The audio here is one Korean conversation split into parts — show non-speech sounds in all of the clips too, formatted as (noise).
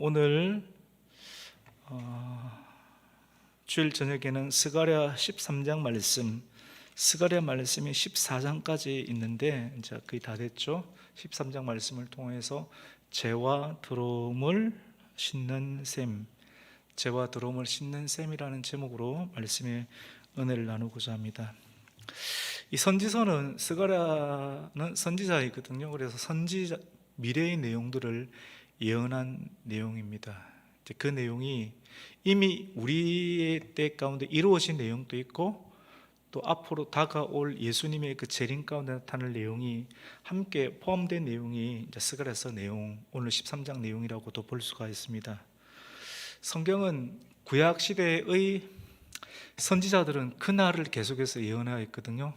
오늘 어, 주일 저녁에는 스가랴 13장 말씀, 스가랴 말씀이 14장까지 있는데 이제 거의 다 됐죠. 13장 말씀을 통해서 죄와 더러움을 씻는 셈, 죄와 더러움을 씻는 셈이라는 제목으로 말씀의 은혜를 나누고자 합니다. 이 선지서는 스가랴는 선지자이거든요. 그래서 선지자 미래의 내용들을 예언한 내용입니다. 그 내용이 이미 우리의 때 가운데 이루어진 내용도 있고 또 앞으로 다가올 예수님의 그 재림 가운데 나타날 내용이 함께 포함된 내용이 이제 스가랴서 내용 오늘 13장 내용이라고도 볼 수가 있습니다. 성경은 구약 시대의 선지자들은 그날을 계속해서 예언하여 있거든요.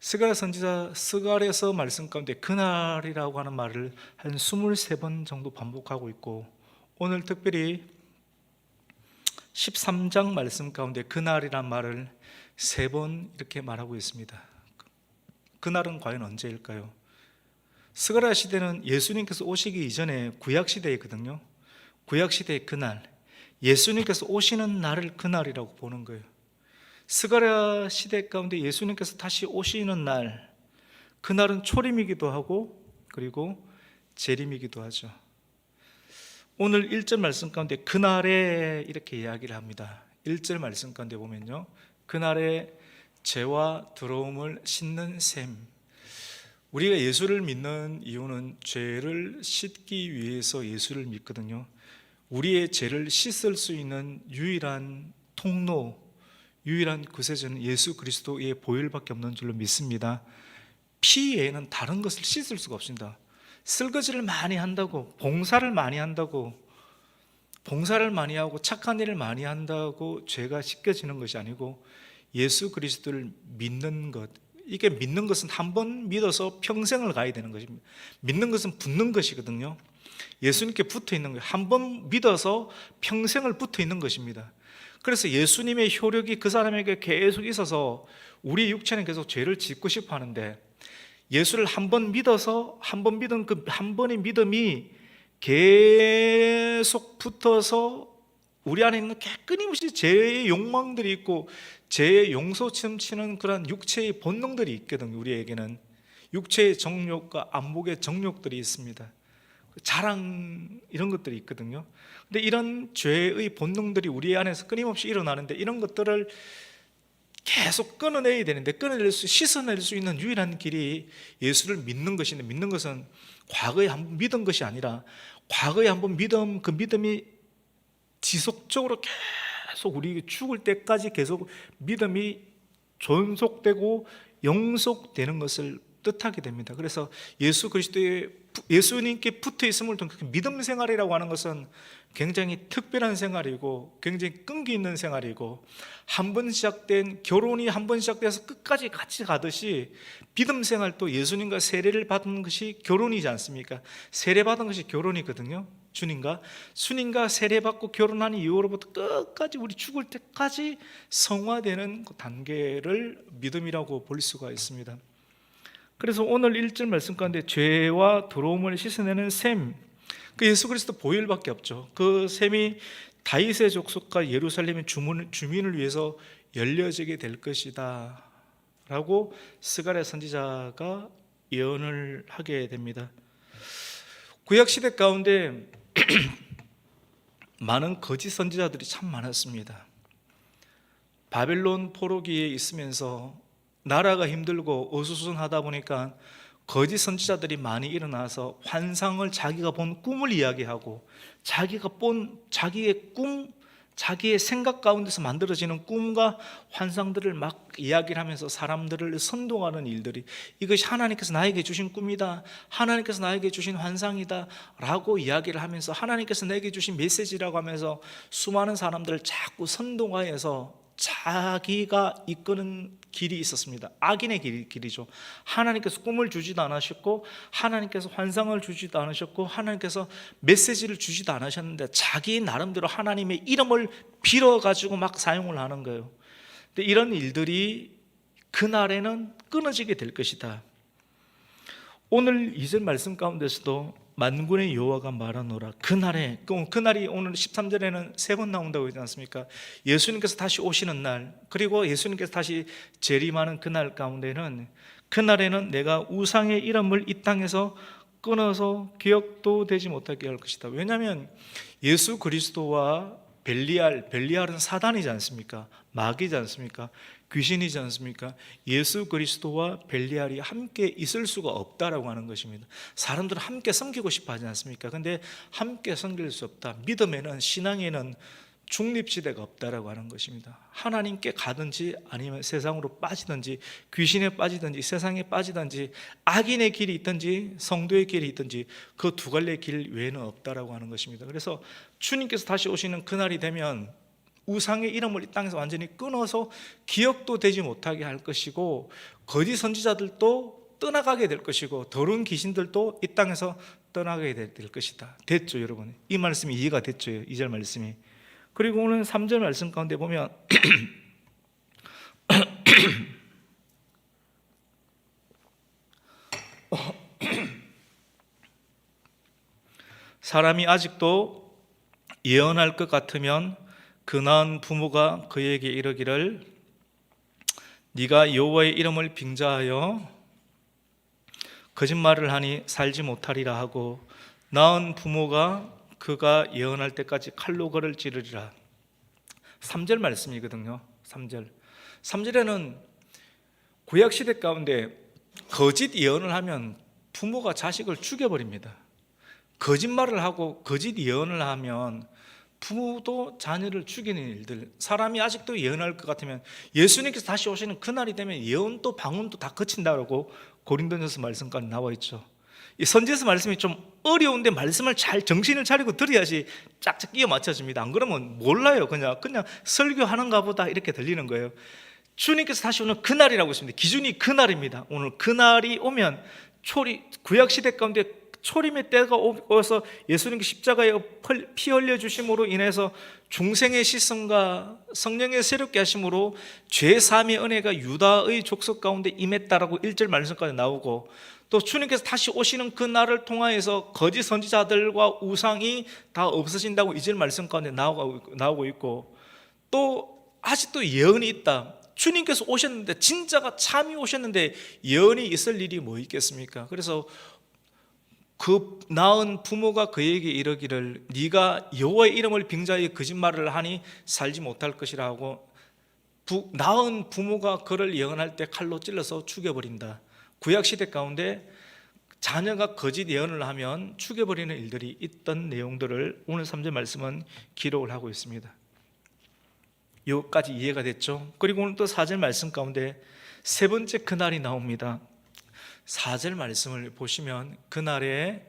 스가랴 선지자 스가랴서 말씀 가운데 그날이라고 하는 말을 한 23번 정도 반복하고 있고 오늘 특별히 13장 말씀 가운데 그날이란 말을 세 번 이렇게 말하고 있습니다. 그날은 과연 언제일까요? 스가랴 시대는 예수님께서 오시기 이전에 구약 시대이거든요. 구약 시대의 그날, 예수님께서 오시는 날을 그날이라고 보는 거예요. 스가랴 시대 가운데 예수님께서 다시 오시는 날, 그날은 초림이기도 하고 그리고 재림이기도 하죠. 오늘 1절 말씀 가운데 그날에 이렇게 이야기를 합니다. 1절 말씀 가운데 보면요. 그날에 죄와 더러움을 씻는 셈. 우리가 예수를 믿는 이유는 죄를 씻기 위해서 예수를 믿거든요. 우리의 죄를 씻을 수 있는 유일한 통로, 유일한 구세주는 예수 그리스도의 보혈밖에 없는 줄로 믿습니다. 피 외에는 다른 것을 씻을 수가 없습니다. 설거지를 많이 한다고, 봉사를 많이 한다고, 봉사를 많이 하고 착한 일을 많이 한다고 죄가 씻겨지는 것이 아니고 예수 그리스도를 믿는 것. 이게 믿는 것은 한 번 믿어서 평생을 가야 되는 것입니다. 믿는 것은 붙는 것이거든요. 예수님께 붙어 있는 거예요. 한 번 믿어서 평생을 붙어 있는 것입니다. 그래서 예수님의 효력이 그 사람에게 계속 있어서 우리 육체는 계속 죄를 짓고 싶어 하는데 예수를 한 번 믿어서 한 번 믿은 그 한 번의 믿음이 계속 붙어서 우리 안에 있는 끊임없이 죄의 욕망들이 있고 죄의 용서 침치는 그런 육체의 본능들이 있거든요. 우리에게는 육체의 정욕과 안목의 정욕들이 있습니다. 자랑 이런 것들이 있거든요. 근데 이런 죄의 본능들이 우리 안에서 끊임없이 일어나는데 이런 것들을 계속 끊어내야 되는데 끊어낼 수 씻어낼 수 있는 유일한 길이 예수를 믿는 것인데 믿는 것은 과거에 한번 믿은 것이 아니라 과거에 한번 믿음 그 믿음이 지속적으로 계속 우리 죽을 때까지 계속 믿음이 존속되고 영속되는 것을 뜻하게 됩니다. 그래서 예수 그리스도의 예수님께 붙어 있음을 통해 그 믿음 생활이라고 하는 것은 굉장히 특별한 생활이고 굉장히 끈기 있는 생활이고 한 번 시작된 결혼이 한 번 시작돼서 끝까지 같이 가듯이 믿음 생활도 예수님과 세례를 받은 것이 결혼이지 않습니까? 세례 받은 것이 결혼이거든요. 주님과 주님과 세례 받고 결혼한 이후로부터 끝까지 우리 죽을 때까지 성화되는 그 단계를 믿음이라고 볼 수가 있습니다. 그래서 오늘 1절 말씀 가운데 죄와 더러움을 씻어내는 셈, 그 예수 그리스도 보혈밖에 없죠. 그 셈이 다윗의 족속과 예루살렘의 주민을 위해서 열려지게 될 것이다. 라고 스가랴 선지자가 예언을 하게 됩니다. 구약 시대 가운데 (clears throat) 많은 거짓 선지자들이 참 많았습니다. 바벨론 포로기에 있으면서 나라가 힘들고 어수선하다 보니까 거짓 선지자들이 많이 일어나서 환상을 자기가 본 꿈을 이야기하고 자기가 본 자기의 꿈, 자기의 생각 가운데서 만들어지는 꿈과 환상들을 막 이야기를 하면서 사람들을 선동하는 일들이 이것이 하나님께서 나에게 주신 꿈이다. 하나님께서 나에게 주신 환상이다. 라고 이야기를 하면서 하나님께서 내게 주신 메시지라고 하면서 수많은 사람들을 자꾸 선동하여서 자기가 이끄는 길이 있었습니다. 악인의 길, 길이죠. 하나님께서 꿈을 주지도 않으셨고, 하나님께서 환상을 주지도 않으셨고, 하나님께서 메시지를 주지도 않으셨는데, 자기 나름대로 하나님의 이름을 빌어 가지고 막 사용을 하는 거예요. 근데 이런 일들이 그날에는 끊어지게 될 것이다. 오늘 이절 말씀 가운데서도 만군의 여호와가 말하노라 그날에 그- 그날이 오늘 13절에는 세 번 나온다고 하지 않습니까? 예수님께서 다시 오시는 날 그리고 예수님께서 다시 재림하는 그날 가운데는 그날에는 내가 우상의 이름을 이 땅에서 끊어서 기억도 되지 못하게 할 것이다. 왜냐하면 예수 그리스도와 벨리알, 벨리알은 사단이지 않습니까? 마귀지 않습니까? 귀신이지 않습니까? 예수 그리스도와 벨리알이 함께 있을 수가 없다라고 하는 것입니다. 사람들은 함께 섬기고 싶어 하지 않습니까? 근데 함께 섬길 수 없다. 믿음에는 신앙에는 중립지대가 없다라고 하는 것입니다. 하나님께 가든지 아니면 세상으로 빠지든지 귀신에 빠지든지 세상에 빠지든지 악인의 길이 있든지 성도의 길이 있든지 그 두 갈래의 길 외에는 없다라고 하는 것입니다. 그래서 주님께서 다시 오시는 그날이 되면 우상의 이름을 이 땅에서 완전히 끊어서 기억도 되지 못하게 할 것이고 거짓 선지자들도 떠나가게 될 것이고 더러운 귀신들도 이 땅에서 떠나게 될 것이다. 됐죠, 여러분? 이 말씀이 이해가 됐죠, 이절 말씀이. 그리고 오늘 3절 말씀 가운데 보면 (clears throat) 사람이 아직도 예언할 것 같으면 그 낳은 부모가 그에게 이르기를 네가 여호와의 이름을 빙자하여 거짓말을 하니 살지 못하리라 하고 낳은 부모가 그가 예언할 때까지 칼로 그를 찌르리라. 3절 말씀이거든요. 3절. 3절에는 구약 시대 가운데 거짓 예언을 하면 부모가 자식을 죽여 버립니다. 거짓말을 하고 거짓 예언을 하면 부모도 자녀를 죽이는 일들 사람이 아직도 예언할 것 같으면 예수님께서 다시 오시는 그날이 되면 예언도 방언도 다 그친다라고 고린도전서 말씀까지 나와 있죠. 이 선지서 말씀이 좀 어려운데 말씀을 잘 정신을 차리고 들어야지 짝짝 끼어 맞춰집니다. 안 그러면 몰라요. 그냥 그냥 설교하는가 보다 이렇게 들리는 거예요. 주님께서 다시 오는 그날이라고 있습니다. 기준이 그날입니다. 오늘 그날이 오면 초리 구약 시대 가운데 초림의 때가 오서 예수님께 십자가에 피 흘려 주심으로 인해서 중생의 시선과 성령의 새롭게 하심으로 죄 사함의 은혜가 유다의 족속 가운데 임했다라고 1절 말씀까지 나오고 또 주님께서 다시 오시는 그 날을 통하여서 거짓 선지자들과 우상이 다 없어진다고 2절 말씀 가운데 나오고 있고 또 아직도 예언이 있다. 주님께서 오셨는데 진짜가 참이 오셨는데 예언이 있을 일이 뭐 있겠습니까? 그래서 그 낳은 부모가 그에게 이르기를 네가 여호와의 이름을 빙자하여 거짓말을 하니 살지 못할 것이라 하고 부, 낳은 부모가 그를 예언할 때 칼로 찔러서 죽여버린다. 구약 시대 가운데 자녀가 거짓 예언을 하면 죽여버리는 일들이 있던 내용들을 오늘 3절 말씀은 기록을 하고 있습니다. 여기까지 이해가 됐죠? 그리고 오늘 또 4절 말씀 가운데 세 번째 그날이 나옵니다. 4절 말씀을 보시면 그날에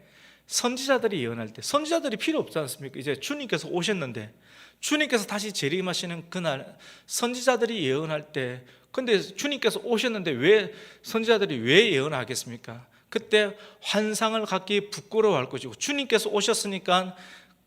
선지자들이 예언할 때 선지자들이 필요 없지 않습니까? 이제 주님께서 오셨는데 주님께서 다시 재림하시는 그날 선지자들이 예언할 때 근데 주님께서 오셨는데 왜 선지자들이 왜 예언하겠습니까? 그때 환상을 갖기 부끄러워할 것이고 주님께서 오셨으니까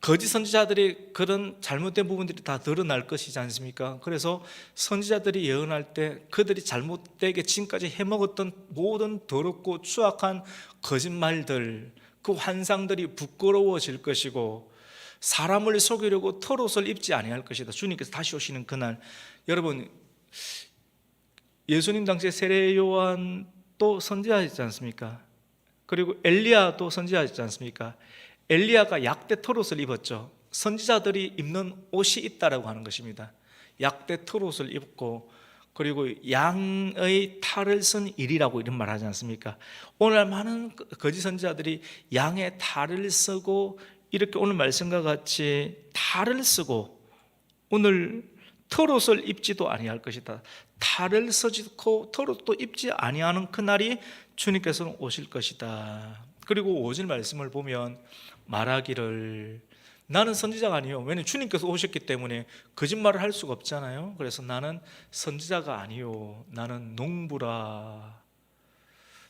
거짓 선지자들이 그런 잘못된 부분들이 다 드러날 것이지 않습니까? 그래서 선지자들이 예언할 때 그들이 잘못되게 지금까지 해먹었던 모든 더럽고 추악한 거짓말들 그 환상들이 부끄러워질 것이고 사람을 속이려고 털옷을 입지 아니할 것이다. 주님께서 다시 오시는 그날 여러분 예수님 당시에 세례 요한 또 선지자였지 않습니까? 그리고 엘리야도 선지자였지 않습니까? 엘리야가 약대 털옷을 입었죠. 선지자들이 입는 옷이 있다라고 하는 것입니다. 약대 털옷을 입고 그리고 양의 탈을 쓴 일이라고 이런 말 하지 않습니까? 오늘 많은 거짓 선지자들이 양의 탈을 쓰고 이렇게 오늘 말씀과 같이 탈을 쓰고 오늘 털옷을 입지도 아니할 것이다. 탈을 쓰지고 털옷도 입지 아니하는 그날이 주님께서는 오실 것이다. 그리고 오실 말씀을 보면 말하기를 나는 선지자가 아니요. 왜냐면 주님께서 오셨기 때문에 거짓말을 할 수가 없잖아요. 그래서 나는 선지자가 아니요. 나는 농부라.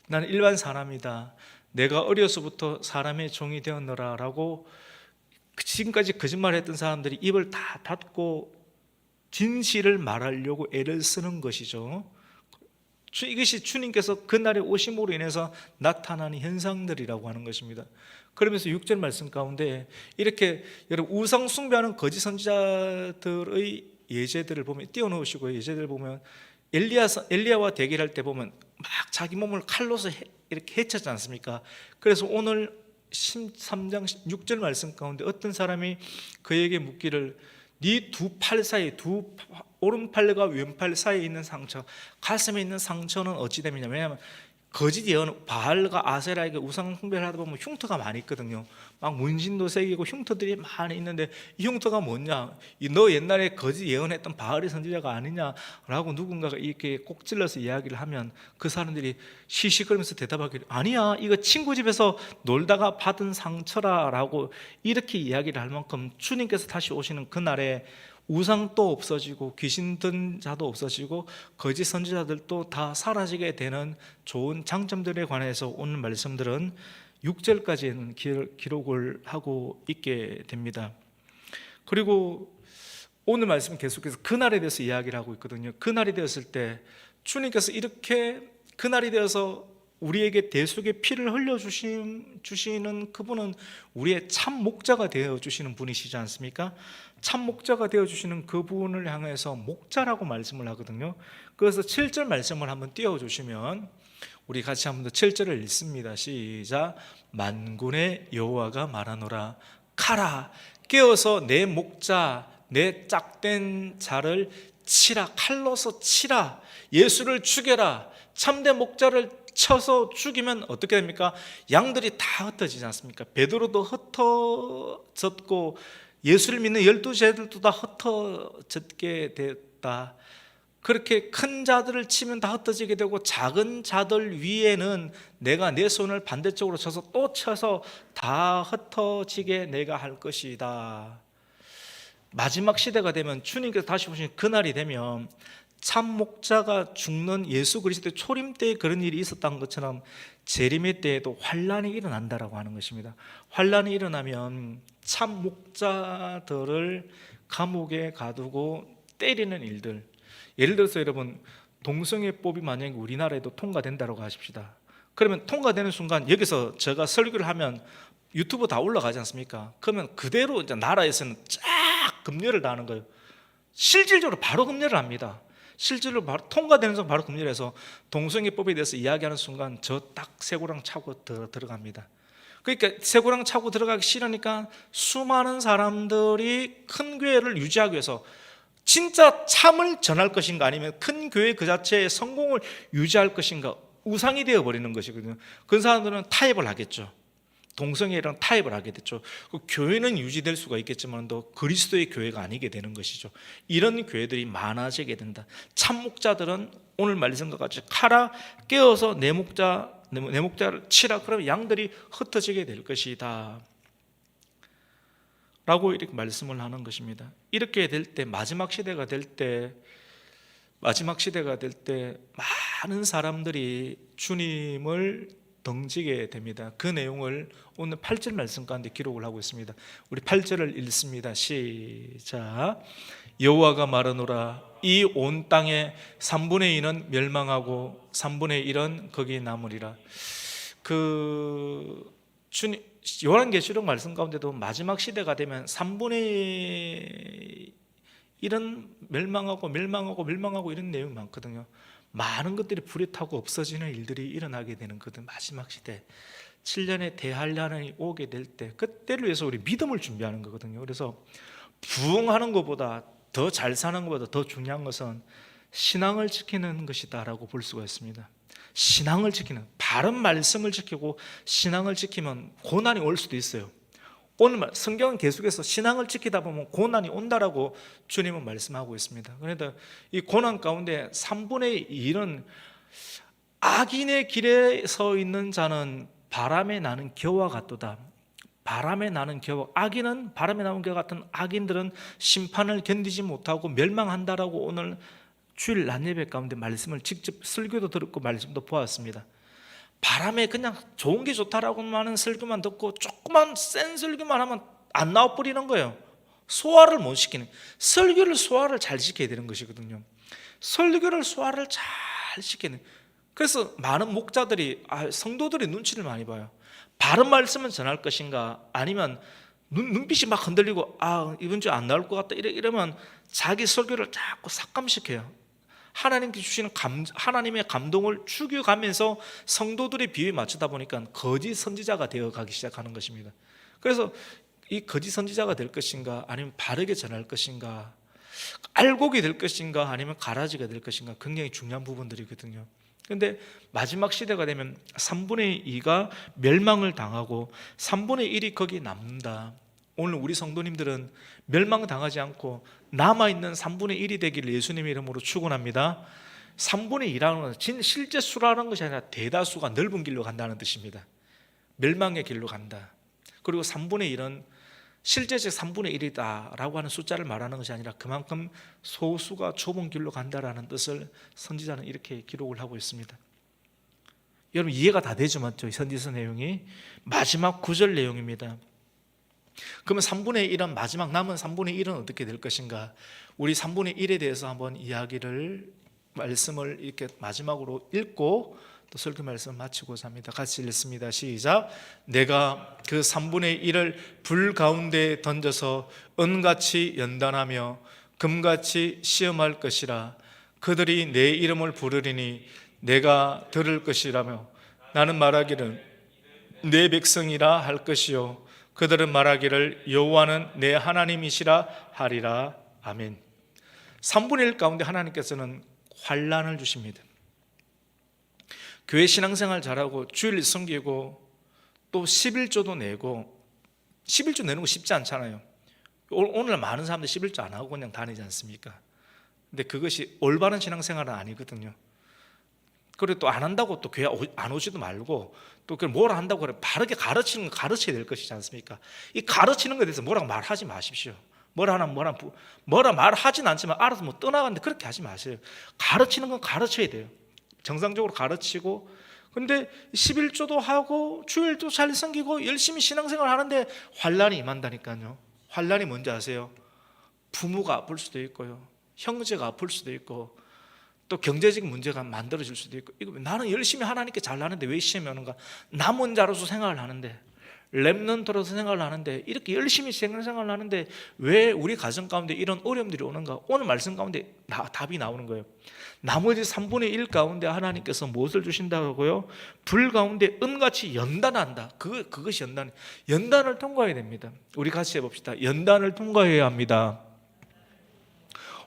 나는 일반 사람이다. 내가 어려서부터 사람의 종이 되었노라라고 지금까지 거짓말했던 사람들이 입을 다 닫고 진실을 말하려고 애를 쓰는 것이죠. 이것이 주님께서 그날에 오심으로 인해서 나타나는 현상들이라고 하는 것입니다. 그러면서 6절 말씀 가운데 이렇게 여러분 우상 숭배하는 거짓 선지자들의 예제들을 보면 띄워놓으시고 예제들을 보면 엘리야 엘리야와 대결할 때 보면 막 자기 몸을 칼로서 해- 이렇게 해쳤지 않습니까? 그래서 오늘 13장 6절 말씀 가운데 어떤 사람이 그에게 묻기를 네 두 팔 사이 두 파- 오른팔과 왼팔 사이에 있는 상처 가슴에 있는 상처는 어찌 됨이냐 왜냐하면 거짓 예언 바알과 아세라에게 우상 숭배를 하다 보면 흉터가 많이 있거든요. 막 문신도 새기고 흉터들이 많이 있는데 이 흉터가 뭐냐? 이너 옛날에 거짓 예언했던 바알의 선지자가 아니냐라고 누군가가 이렇게 꼭 찔러서 이야기를 하면 그 사람들이 시시거리면서 대답하기를 아니야 이거 친구 집에서 놀다가 받은 상처라라고 이렇게 이야기를 할 만큼 주님께서 다시 오시는 그 날에 우상도 없어지고 귀신 든 자도 없어지고 거짓 선지자들도 다 사라지게 되는 좋은 장점들에 관해서 오늘 말씀들은 6절까지는 기록을 하고 있게 됩니다. 그리고 오늘 말씀 계속해서 그날에 대해서 이야기를 하고 있거든요. 그날이 되었을 때 주님께서 이렇게 그날이 되어서 우리에게 대속의 피를 흘려 주신 주시는 그분은 우리의 참 목자가 되어 주시는 분이시지 않습니까? 참 목자가 되어 주시는 그분을 향해서 목자라고 말씀을 하거든요. 그래서 7절 말씀을 한번 띄워 주시면 우리 같이 한번 더 7절을 읽습니다. 시작. 만군의 여호와가 말하노라 카라 깨어서 내 목자 내 짝된 자를 치라 칼로서 치라 예수를 죽여라 참된 목자를 쳐서 죽이면 어떻게 됩니까? 양들이 다 흩어지지 않습니까? 베드로도 흩어졌고 예수를 믿는 열두 제들도 다 흩어졌게 됐다. 그렇게 큰 자들을 치면 다 흩어지게 되고 작은 자들 위에는 내가 내 손을 반대쪽으로 쳐서 또 쳐서 다 흩어지게 내가 할 것이다. 마지막 시대가 되면 주님께서 다시 오신 그날이 되면 참 목자가 죽는 예수 그리스도의 초림 때에 그런 일이 있었던 것처럼 재림의 때에도 환란이 일어난다라고 하는 것입니다. 환란이 일어나면 참 목자들을 감옥에 가두고 때리는 일들. 예를 들어서 여러분 동성애법이 만약에 우리나라에도 통과된다고 하십시다. 그러면 통과되는 순간 여기서 제가 설교를 하면 유튜브 다 올라가지 않습니까? 그러면 그대로 이제 나라에서는 쫙 금려를 당하는 거예요. 실질적으로 바로 금려를 합니다. 실제로 바로 통과되는 순간 바로 금리해서 동성애법에 대해서 이야기하는 순간 저딱 새고랑 차고 들어, 들어갑니다. 그러니까 새고랑 차고 들어가기 싫으니까 수많은 사람들이 큰 교회를 유지하기 위해서 진짜 참을 전할 것인가 아니면 큰 교회 그 자체의 성공을 유지할 것인가 우상이 되어 버리는 것이거든요. 그 사람들은 타협을 하겠죠. 동성애랑 타협을 하게 됐죠. 그 교회는 유지될 수가 있겠지만 또 그리스도의 교회가 아니게 되는 것이죠. 이런 교회들이 많아지게 된다. 참 목자들은 오늘 말씀과 같이 카라 깨어서 내 목자 내 목자를 치라 그러면 양들이 흩어지게 될 것이다. 라고 이렇게 말씀을 하는 것입니다. 이렇게 될 때 마지막 시대가 될 때 마지막 시대가 될 때 많은 사람들이 주님을 덩지게 됩니다. 그 내용을 오늘 8절 말씀 가운데 기록을 하고 있습니다. 우리 8절을 읽습니다. 시작. 여호와가 말하노라 이 온 땅의 3분의 2는 멸망하고 3분의 1은 거기 남으리라. 그 주님 요한계시록 말씀 가운데도 마지막 시대가 되면 3분의 1은 멸망하고 멸망하고 멸망하고 이런 내용이 많거든요. 많은 것들이 불에 타고 없어지는 일들이 일어나게 되는 그 마지막 시대 7년의 대환란이 오게 될 때 그때를 위해서 우리 믿음을 준비하는 거거든요. 그래서 부흥하는 것보다 더 잘 사는 것보다 더 중요한 것은 신앙을 지키는 것이다라고 볼 수가 있습니다. 신앙을 지키는 바른 말씀을 지키고 신앙을 지키면 고난이 올 수도 있어요. 오늘 성경은 계속해서 신앙을 지키다 보면 고난이 온다라고 주님은 말씀하고 있습니다. 그런데 이 고난 가운데 3분의 1은 악인의 길에 서 있는 자는 바람에 나는 겨와 같도다. 바람에 나는 겨와 악인은 바람에 나는 겨와 같은 악인들은 심판을 견디지 못하고 멸망한다라고 오늘 주일 낮예배 가운데 말씀을 직접 설교도 들었고 말씀도 보았습니다. 바람에 그냥 좋은 게 좋다라고 하는 설교만 듣고 조그만 센 설교만 하면 안 나와 버리는 거예요. 소화를 못 시키는 설교를 소화를 잘 시켜야 되는 것이거든요. 설교를 소화를 잘 시키는 그래서 많은 목자들이 아, 성도들이 눈치를 많이 봐요. 바른 말씀을 전할 것인가? 아니면 눈, 눈빛이 막 흔들리고 아 이번 주에 안 나올 것 같다 이래, 이러면 자기 설교를 자꾸 삭감시켜요. 하나님께 주시는 감, 하나님의 감동을 죽여가면서 성도들의 비유에 맞추다 보니까 거짓 선지자가 되어 가기 시작하는 것입니다. 그래서 이 거짓 선지자가 될 것인가? 아니면 바르게 전할 것인가? 알곡이 될 것인가? 아니면 가라지가 될 것인가? 굉장히 중요한 부분들이거든요 근데 마지막 시대가 되면 3분의 2가 멸망을 당하고 3분의 1이 거기 남는다. 오늘 우리 성도님들은 멸망 당하지 않고 남아 있는 3분의 1이 되기를 예수님의 이름으로 축원합니다. 3분의 2라는 것은 진- 실제 수라는 것이 아니라 대다수가 넓은 길로 간다는 뜻입니다. 멸망의 길로 간다. 그리고 3분의 1은 실제적 3분의 1이다라고 하는 숫자를 말하는 것이 아니라 그만큼 소수가 좁은 길로 간다라는 뜻을 선지자는 이렇게 기록을 하고 있습니다. 여러분 이해가 다 되죠, 맞죠? 이 선지서 내용이 마지막 구절 내용입니다. 그러면 3분의 1은 마지막 남은 3분의 1은 어떻게 될 것인가? 우리 3분의 1에 대해서 한번 이야기를 말씀을 이렇게 마지막으로 읽고 또 설교 말씀 마치고자 합니다. 같이 읽습니다. 시작. 내가 그 3분의 1을 불 가운데 던져서 은같이 연단하며 금같이 시험할 것이라. 그들이 내 이름을 부르리니 내가 들을 것이라며 나는 말하기를 내 백성이라 할 것이요 그들은 말하기를 여호와는 내 하나님이시라 하리라 아멘. 3분의 1 가운데 하나님께서는 환란을 주십니다. 교회 신앙생활 잘하고 주일 섬기고 또 11조도 내고 11조 내는 거 쉽지 않잖아요. 오- 오늘 많은 사람들 11조 안 하고 그냥 다니지 않습니까? 근데 그것이 올바른 신앙생활은 아니거든요. 그리고 또 안 한다고 또 교회 오- 안 오지도 말고 또 그걸 뭐라 한다고 그래 바르게 가르치는 거 가르쳐야 될 것이지 않습니까? 이 가르치는 것에 대해서 뭐라고 말하지 마십시오. 뭐라 하나 뭐라 부- 뭐라 말하진 않지만 알아서 뭐 떠나가는데 그렇게 하지 마세요. 가르치는 건 가르쳐야 돼요. 정상적으로 가르치고 근데 11조도 하고 주일도 잘 섬기고 열심히 신앙생활 하는데 환란이 임한다니까요. 환란이 뭔지 아세요? 부모가 아플 수도 있고요. 형제가 아플 수도 있고 또 경제적인 문제가 만들어질 수도 있고 이거 나는 열심히 하나님께 잘나는데 왜 시험이 오는가? 남은 자로서 생각을 하는데 랩넌트로서 생각을 하는데 이렇게 열심히 생활을 하는데 왜 우리 가정 가운데 이런 어려움들이 오는가? 오늘 말씀 가운데 나- 답이 나오는 거예요. 나머지 3분의 1 가운데 하나님께서 무엇을 주신다고요? 불 가운데 은같이 연단한다. 그 그것이 연단. 연단을 통과해야 됩니다. 우리 같이 해 봅시다. 연단을 통과해야 합니다.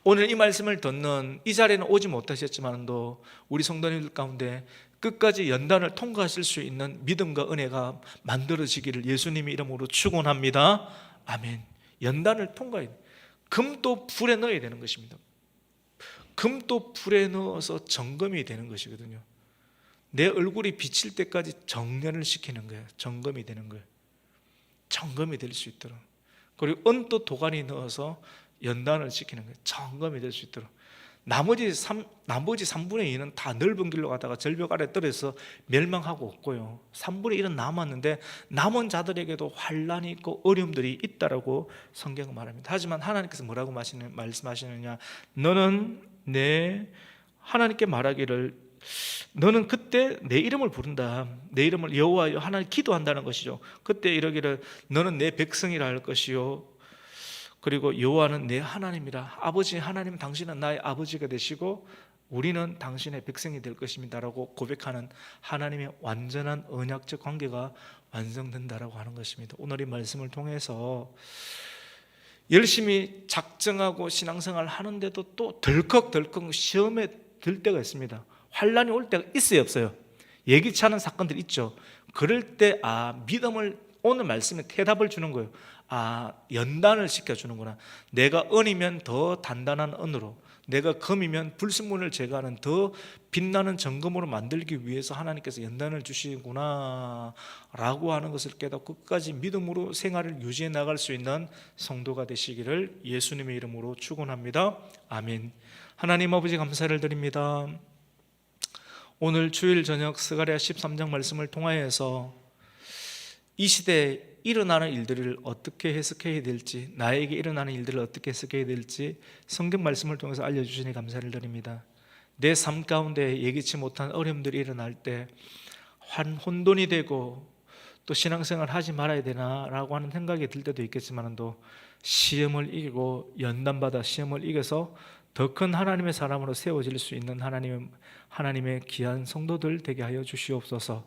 오늘 이 말씀을 듣는 이 자리에는 오지 못하셨지만도 우리 성도님들 가운데 끝까지 연단을 통과하실 수 있는 믿음과 은혜가 만들어지기를 예수님의 이름으로 축원합니다. 아멘. 연단을 통과해. 금도 불에 넣어야 되는 것입니다. 금도 불에 넣어서 점검이 되는 것이거든요. 내 얼굴이 비칠 때까지 정련을 시키는 거예요. 점검이 되는 거예요. 점검이 될 수 있도록. 그리고 은도 도가니 넣어서 연단을 시키는 거예요. 점검이 될 수 있도록. 나머지 3, 나머지 3분의 2는 다 넓은 길로 가다가 절벽 아래 떨어서 멸망하고 없고요. 3분의 1은 남았는데 남은 자들에게도 환란이 있고 어려움들이 있다라고 성경은 말합니다. 하지만 하나님께서 뭐라고 말씀하시느냐? 너는 내 하나님께 말하기를 너는 그때 내 이름을 부른다. 내 이름을 여호와 하나님 기도한다는 것이죠. 그때 이러기를 너는 내 백성이라 할 것이요. 그리고 여호와는 내 하나님이라. 아버지 하나님 당신은 나의 아버지가 되시고 우리는 당신의 백성이 될 것입니다라고 고백하는 하나님의 완전한 언약적 관계가 완성된다라고 하는 것입니다. 오늘 이 말씀을 통해서 열심히 작정하고 신앙생활 하는데도 또 덜컥덜컥 시험에 들 때가 있습니다. 환란이 올 때가 있어요, 없어요? 예기치 않은 사건들이 있죠. 그럴 때 아, 믿음을 오늘 말씀에 대답을 주는 거예요. 아, 연단을 시켜 주는구나. 내가 은이면 더 단단한 은으로, 내가 금이면 불순물을 제거하는 더 빛나는 점검으로 만들기 위해서 하나님께서 연단을 주시구나 라고 하는 것을 깨닫고 끝까지 믿음으로 생활을 유지해 나갈 수 있는 성도가 되시기를 예수님의 이름으로 축원합니다. 아멘. 하나님 아버지 감사를 드립니다. 오늘 주일 저녁 스가랴 13장 말씀을 통하여서 이 시대에 일어나는 일들을 어떻게 해석해야 될지, 나에게 일어나는 일들을 어떻게 해석해야 될지 성경 말씀을 통해서 알려주시니 감사를 드립니다. 내 삶 가운데 예기치 못한 어려움들이 일어날 때, 혼돈이 되고 또 신앙생활 하지 말아야 되나라고 하는 생각이 들 때도 있겠지만 또 시험을 이기고 연단받아 시험을 이겨서 더 큰 하나님의 사람으로 세워질 수 있는 하나님, 하나님의 귀한 성도들 되게 하여 주시옵소서